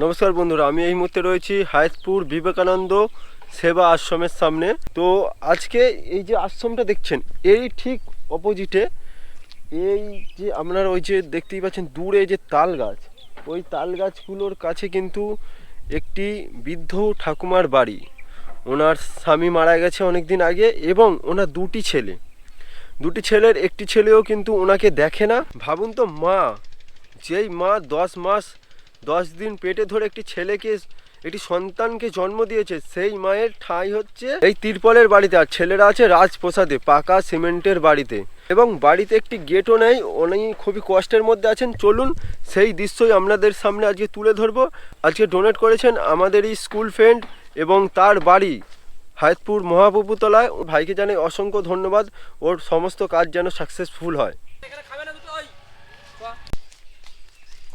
নমস্কার বন্ধুরা, আমি এই মুহূর্তে রয়েছি হায়তপুর বিবেকানন্দ সেবা আশ্রমের সামনে। তো আজকে এই যে আশ্রমটা দেখছেন, এই ঠিক অপোজিটে এই যে আপনারা ওই যে দেখতেই পাচ্ছেন দূরে যে তাল গাছ, ওই তাল গাছগুলোর কাছে কিন্তু একটি বৃদ্ধ ঠাকুমার বাড়ি। ওনার স্বামী মারা গেছে অনেক দিন আগে এবং ওনার দুটি ছেলে। দুটি ছেলের একটি ছেলেও কিন্তু ওনাকে দেখে না। ভাবুন তো মা, যেই মা দশ মাস দশ দিন পেটে ধরে একটি ছেলেকে, একটি সন্তানকে জন্ম দিয়েছে। সেই মায়ের ঠাঁই হচ্ছে এই তিরপলের বাড়িতে আর ছেলেরা আছে রাজপ্রসাদে, পাকা সিমেন্টের বাড়িতে। এবং বাড়িতে একটি গেটও নেই উনি খুবই কষ্টের মধ্যে আছেন। চলুন সেই দৃশ্যই আপনাদের সামনে আজকে তুলে ধরবো। আজকে ডোনেট করেছেন আমাদের এই স্কুল ফ্রেন্ড এবং তার বাড়ি হায়তপুর মহাপ্রভুতলায়। ও ভাইকে জানাই অসংখ্য ধন্যবাদ। ওর সমস্ত কাজ যেন সাকসেসফুল হয়।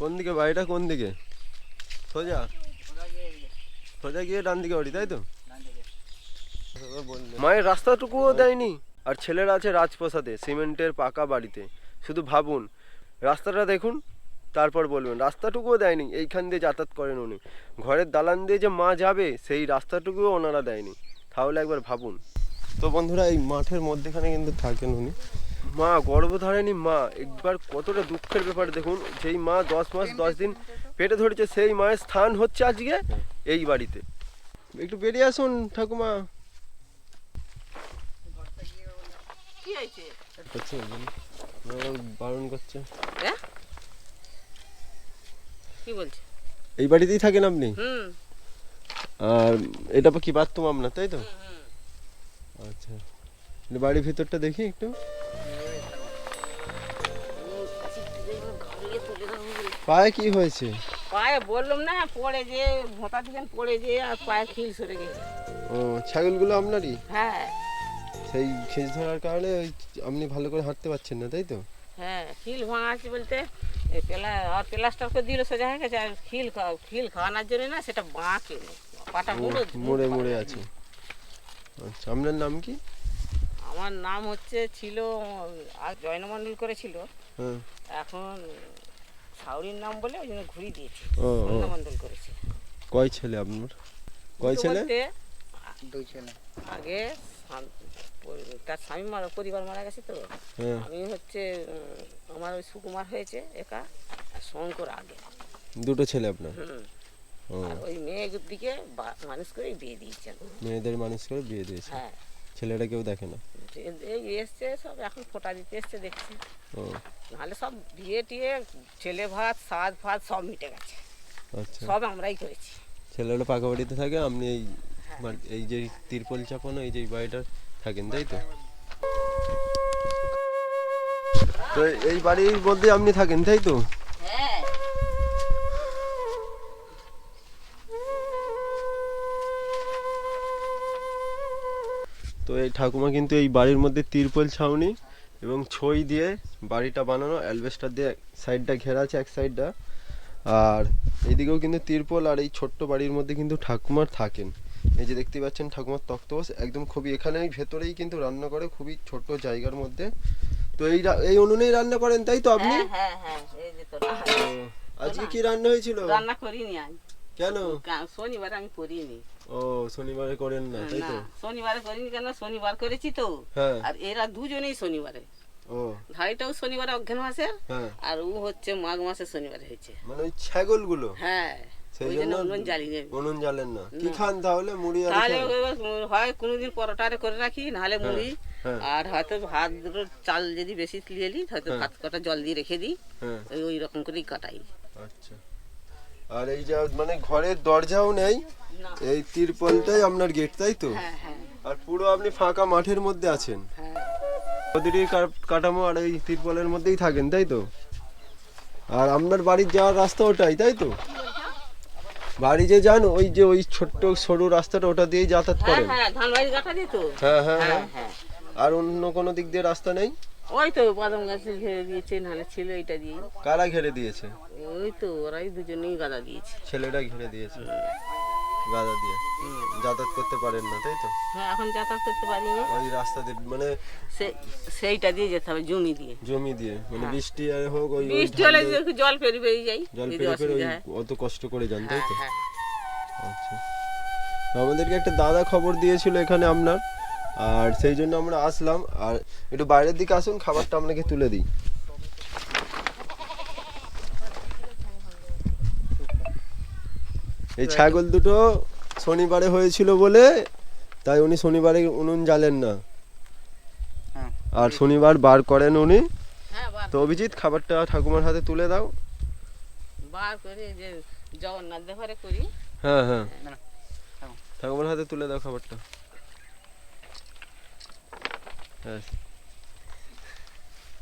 কোন দিকে বাড়িটা? কোন দিকে? সোজা? সোজা গিয়ে ডান দিকে বাড়ি তাই তো? মায়ের রাস্তাটুকুও দেয়নি। আর ছেলেরা আছে রাজপ্রসাদে সিমেন্টের পাকা বাড়িতে। শুধু ভাবুন রাস্তাটা দেখুন তারপর বলবেন। রাস্তাটুকুও দেয়নি এইখান দিয়ে যাতায়াত করেন উনি। ঘরের দালান দিয়ে যে মা যাবে সেই রাস্তাটুকুও ওনারা দেয়নি। তাহলে একবার ভাবুন। তো বন্ধুরা এই মাঠের মধ্যেখানে কিন্তু থাকেন উনি। মা গর্ভধারিণী মা একবার কতটা দুঃখের ব্যাপার দেখুন যেই মা দশ মাস দশ দিন পেটে ধরেছে সেই মায়ের স্থান হচ্ছে আজকে এই বাড়িতে। একটু বেরিয়ে আসুন ঠাকুমা। বারণ করছে। হ্যাঁ? কি বলছে? এই বাড়িতেই থাকেন আপনি? আর এটা কি বাথরুম আপনার তাই তো? আচ্ছা। বাড়ির ভিতরটা দেখি একটু। পায়ে কি হয়েছে? পায়ে বললাম না পড়ে যে ভোঁতা দিকেন পড়ে যে আর পায়ে খিল সরে গেছে। ও ছাগলগুলো আপনারই? হ্যাঁ। সেই খেজ ধরার কারণে ওই আপনি ভালো করে হাঁটতে পারছেন না তাই তো? হ্যাঁ খিল ভাঙা আছে বলতে এই পেলা আর প্লাস্টার করে দিল সোজা হয়ে গেছে আর খিল খিল খাওয়ানোর জন্য না সেটা বাঁকে পাটা মুড়ো মোড়ে মোড়ে আছে। আচ্ছা আপনার নাম কি? আমার নাম হচ্ছে ছিল আর জয়নমণ্ডল করেছিল। হ্যাঁ। এখন সাউরির নাম বলে ওই জন্য ঘুরি দিয়েছি। ও ও। জয়নমণ্ডল করেছে। কয় ছেলে আপনার? কয় ছেলে? দুই ছেলে। আগে তার স্বামী মারা পরিবার মারা গেছে তো। হ্যাঁ। আমি হচ্ছে আমার ওই সুকুমার হয়েছে একা আর শঙ্কর আগে। দুটো ছেলে আপনার? হুম। আর ওই মেয়ের দিকে বা- মানুষ করে বিয়ে দিয়েছেন মেয়েদের মানুষ করে বিয়ে দিয়েছে। হ্যাঁ। ছেলেটা কেউ দেখে না? এই এসছে সব এখন ফোটা দিতে এসছে দেখছি। ও নাহলে সব বিয়ে টিয়ে ছেলে ভাত সব মিটে গেছে। আচ্ছা। সব আমরাই করেছি। ছেলেটা পাকা বাড়িতে থাকে আপনি এই এই যে তিরপল চাপানো এই যে এই বাড়িটা থাকেন তাই তো? তো এই বাড়ির মধ্যে আপনি থাকেন তাই তো? এই ঠাকুমা কিন্তু এই বাড়ির মধ্যে তিরপল ছাউনি এবং ছই দিয়ে বাড়িটা বানানো অ্যালবেস্টার দিয়ে সাইডটা ঘেরা আছে এক সাইডটা। আর এইদিকেও কিন্তু তিরপল আর এই ছোট্ট বাড়ির মধ্যে কিন্তু ঠাকুমার থাকেন। এই যে দেখতে পাচ্ছেন ঠাকুমার তক্তপোষ একদম খুবই এখানে ভেতরেই কিন্তু রান্না করে খুবই ছোট জায়গার মধ্যে। তো এই এই উনুনেই রান্না করেন তাই তো আপনি? হ্যাঁ হ্যাঁ হ্যাঁ এই যে ও, আজকে কি রান্না হয়েছিল? রান্না করিনি আজ। কেন? শনিবার আমি করিনি। ও শনিবারে করেন না তাই তো? শনিবারে করিনি কেন? শনিবার করেছি তো। হ্যাঁ। আর এরা দুজনেই শনিবারে। ও। ধাড়িটাও শনিবারে অজ্ঞান মাসের হ্যাঁ। আর ও হচ্ছে মাঘ মাসে শনিবারে হয়েছে। মানে ওই হ্যাঁ সেই জন্য জন্য উনুন জ্বালিয়ে উনুন জ্বালেন না। কি খান তাহলে? মুড়ি আর তাহলে হয় কোনোদিন পরোটারে করে রাখি নাহলে মুড়ি। হ্যাঁ। আর হয়তো ভাত দুটো চাল যদি বেশি তুলে নিই হয়তো হ্যাঁ। ভাত কটা জল দিয়ে রেখে দিই। হ্যাঁ। ওই ওই রকম করেই কাটাই। আচ্ছা। আর এই যা মানে ঘরের দরজাও নেই এই তিরপলটাই আপনার গেট তাই তো? হ্যাঁ হ্যাঁ। আর পুরো আপনি ফাঁকা মাঠের মধ্যে আছেন। হ্যাঁ। প্রতিটি কাঠামো আর এই তিরপলের মধ্যেই থাকেন তাই তো? আর আপনার বাড়ির যাওয়ার রাস্তা ওটাই তাই তো? বাড়ি যে যান ওই যে ওই ছোট্ট সরু রাস্তাটা ওটা দিয়েই যাতায়াত করেন। হ্যাঁ হ্যাঁ। আর অন্য কোনো দিক দিয়ে রাস্তা নেই? ওই তো বাদাম গাছে ঘিরে দিয়েছে নাহলে ছিল এটা দিয়ে। কারা ঘিরে দিয়েছে? ওই তো ওরাই দুজনেই গাদা দিয়েছে। ছেলেটা ঘিরে দিয়েছে। গাদা দিয়ে। যাতায়াত করতে পারেন না তাই তো? হ্যাঁ এখন যাতায়াত করতে পারি না ওই রাস্তা দিয়ে মানে সে সেইটা দিয়ে যেতে হবে জমি দিয়ে। জমি দিয়ে মানে বৃষ্টি আর হোক ওই ওই বৃষ্টি হলে জল পেরিয়ে বেরিয়ে যাই জল যদি পেরে পেরে ওই অসুবিধা হয়। অত কষ্ট করে যান তাই তো? হ্যাঁ, হ্যাঁ। আচ্ছা। আমাদেরকে একটা দাদা খবর দিয়েছিল এখানে আপনার। আর সেই জন্য আমরা আসলাম। আর একটু বাইরের দিকে আসুন খাবারটা আপনাকে তুলে দিই। এই ছাগল দুটো শনিবারে হয়েছিল বলে তাই উনি শনিবারে উনুন জ্বালেন না। হ্যাঁ। আর শনিবার বার করেন উনি। হ্যাঁ তো অভিজিৎ খাবারটা ঠাকুমার হাতে তুলে দাও। বার করে যে জগন্নাথ করি। হ্যাঁ হ্যাঁ। থাকুন। ঠাকুমার হাতে তুলে দাও খাবারটা। ব্যাস।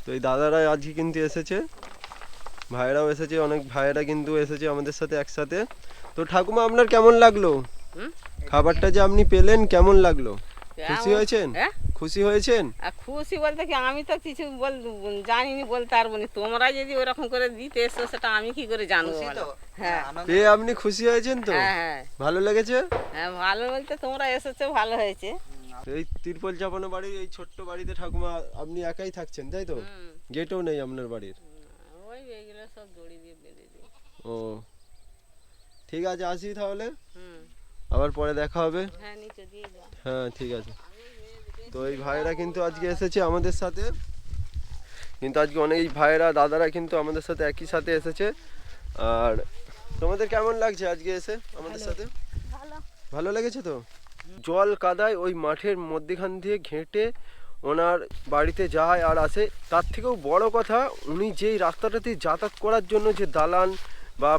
তো এই দাদারা আজকে কিন্তু এসেছে। ভাইয়েরাও এসেছে অনেক ভাইয়েরা কিন্তু এসেছে আমাদের সাথে একসাথে। তো ঠাকুমা আপনার কেমন লাগল? খাবারটা যে আপনি পেলেন কেমন লাগল? খুশি কেমন- হয়েছেন? হ্যাঁ? খুশি হয়েছেন? খুশি বলতে কি আমি তো কিছু বল জানিনি বলতে পারব না তোমরা যদি ওরকম করে দিতে এসো সেটা আমি কি করে জানব তো? হ্যাঁ। পেয়ে আপনি খুশি হয়েছেন তো? হ্যাঁ হ্যাঁ। ভালো লেগেছে? হ্যাঁ ভালো বলতে তোমরা এসেছ ভালো হয়েছে। এই তিরপল চাপানো বাড়ির এই ছোট্ট বাড়িতে ঠাকুমা আপনি একাই থাকছেন তাই তো? গেটও নেই আপনার বাড়ির? ওই এইগুলো সব দড়ি দিয়ে বেঁধে দিই। ও। ঠিক আছে আসি তাহলে? আবার পরে দেখা হবে? হ্যাঁ নিচে দিয়ে হ্যাঁ ঠিক আছে। তো এই ভাইয়েরা কিন্তু আজকে এসেছে আমাদের সাথে। কিন্তু আজকে অনেক এই ভাইয়েরা দাদারা কিন্তু আমাদের সাথে একই সাথে এসেছে। আর তোমাদের কেমন লাগছে আজকে এসে আমাদের সাথে? ভালো লেগেছে তো? জল কাদায় ওই মাঠের মধ্যেখান দিয়ে ঘেঁটে ওনার বাড়িতে যায় আর আসে। তার থেকেও বড় কথা, উনি যেই রাস্তাটাতে যাতায়াত করার জন্য যে দালান বা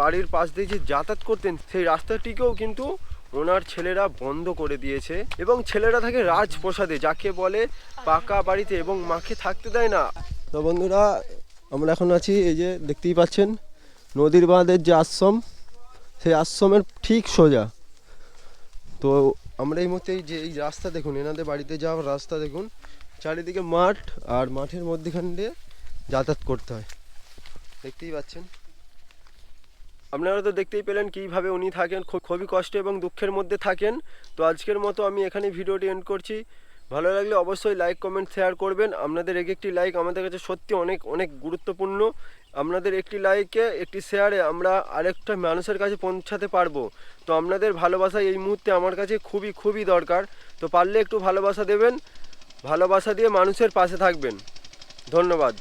বাড়ির পাশ দিয়ে যে যাতায়াত করতেন, সেই রাস্তাটিকেও কিন্তু ওনার ছেলেরা বন্ধ করে দিয়েছে এবং ছেলেরা থাকে রাজপ্রসাদে, যাকে বলে পাকা বাড়িতে এবং মাকে থাকতে দেয় না। তো বন্ধুরা, আমরা এখন আছি এই যে দেখতেই পাচ্ছেন, নদীর বাঁধের যে আশ্রম, সেই আশ্রমের ঠিক সোজা। তো আমরা এই মুহূর্তে যে, এই রাস্তা দেখুন, এনাদের বাড়িতে যাওয়ার রাস্তা দেখুন, চারিদিকে মাঠ আর মাঠের মধ্যেখান দিয়ে যাতায়াত করতে হয়। দেখতেই পাচ্ছেন। আপনারা তো দেখতেই পেলেন কীভাবে উনি থাকেন, খুব, খুবই কষ্ট এবং দুঃখের মধ্যে থাকেন। তো আজকের মতো আমি এখানে ভিডিওটি এন্ড করছি। ভালো লাগলে অবশ্যই লাইক কমেন্ট শেয়ার করবেন। আপনাদের এক একটি লাইক আমাদের কাছে সত্যি অনেক অনেক গুরুত্বপূর্ণ। আপনাদের একটি লাইকে একটি শেয়ারে আমরা আরেকটা মানুষের কাছে পৌঁছাতে পারব। তো আপনাদের ভালোবাসা এই মুহূর্তে আমার কাছে খুবই খুবই দরকার। তো পারলে একটু ভালোবাসা দেবেন, ভালোবাসা দিয়ে মানুষের পাশে থাকবেন। ধন্যবাদ।